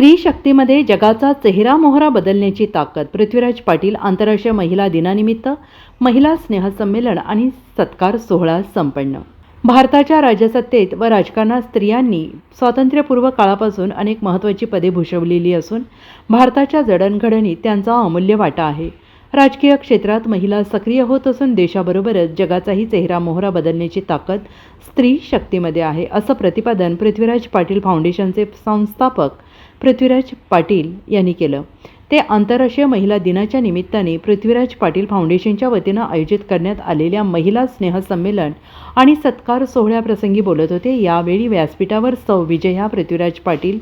स्त्री शक्तीमध्ये जगाचा चेहरा मोहरा बदलण्याची ताकद पृथ्वीराज पाटील आंतरराष्ट्रीय महिला दिनानिमित्त महिला स्नेहसंमेलन आणि सत्कार सोहळा संपन्न. भारताच्या राजसत्तेत व राजकारणात स्त्रियांनी स्वातंत्र्यपूर्व काळापासून अनेक महत्त्वाची पदे भूषवलेली असून भारताच्या जडणघडणीत त्यांचा अमूल्य वाटा आहे. राजकीय क्षेत्रात महिला सक्रिय होत असून देशाबरोबरच जगाचाही चेहरा मोहरा बदलण्याची ताकद स्त्री शक्तीमध्ये आहे असं प्रतिपादन पृथ्वीराज पाटील फाउंडेशनचे संस्थापक पृथ्वीराज पाटील यांनी केलं. ते आंतरराष्ट्रीय महिला दिनाच्या निमित्ताने पृथ्वीराज पाटील फाउंडेशनच्या वतीनं आयोजित करण्यात आलेल्या महिला स्नेहसंमेलन आणि सत्कार सोहळ्याप्रसंगी बोलत होते. यावेळी व्यासपीठावर सौ विजया पृथ्वीराज पाटील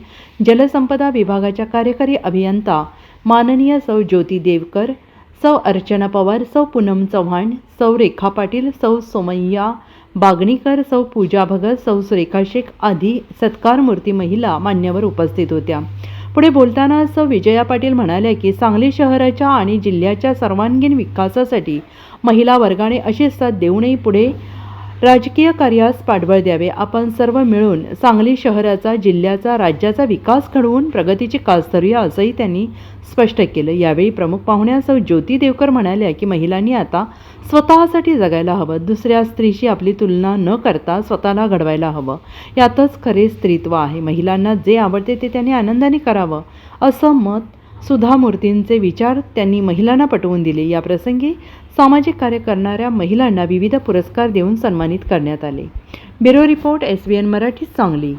जलसंपदा विभागाच्या कार्यकारी अभियंता माननीय सौ ज्योती देवकर सौ अर्चना पवार सौ पूनम चव्हाण सौ रेखा पाटील सौ सोमय्या बागणीकर सौ पूजा भगत सौ सुरेखा शेख आदी सत्कार मूर्ती महिला मान्यवर उपस्थित होत्या. पुढे बोलताना सौ विजया पाटील म्हणाल्या की सांगली शहराच्या आणि जिल्ह्याच्या सर्वांगीण विकासासाठी महिला वर्गाने अशी साथ देऊनही पुढे राजकीय कार्यास पाठबळ द्यावे. आपण सर्व मिळून सांगली शहराचा जिल्ह्याचा राज्याचा विकास घडवून प्रगतीची कास धरूया असंही त्यांनी स्पष्ट केलं. यावेळी प्रमुख पाहुण्यासह ज्योती देवकर म्हणाल्या की महिलांनी आता स्वतःसाठी जगायला हवं. दुसऱ्या स्त्रीशी आपली तुलना न करता स्वतःला घडवायला हवं. यातच खरे स्त्रीत्व आहे. महिलांना जे आवडते ते त्यांनी आनंदाने करावं. असं मत सुधा मूर्तींचे विचार त्यांनी महिलांना पटवून दिले. या प्रसंगी सामाजिक कार्य करणाऱ्या महिलांना विविध पुरस्कार देऊन सन्मानित करण्यात आले. Bureau report S B N Marathi Sangli.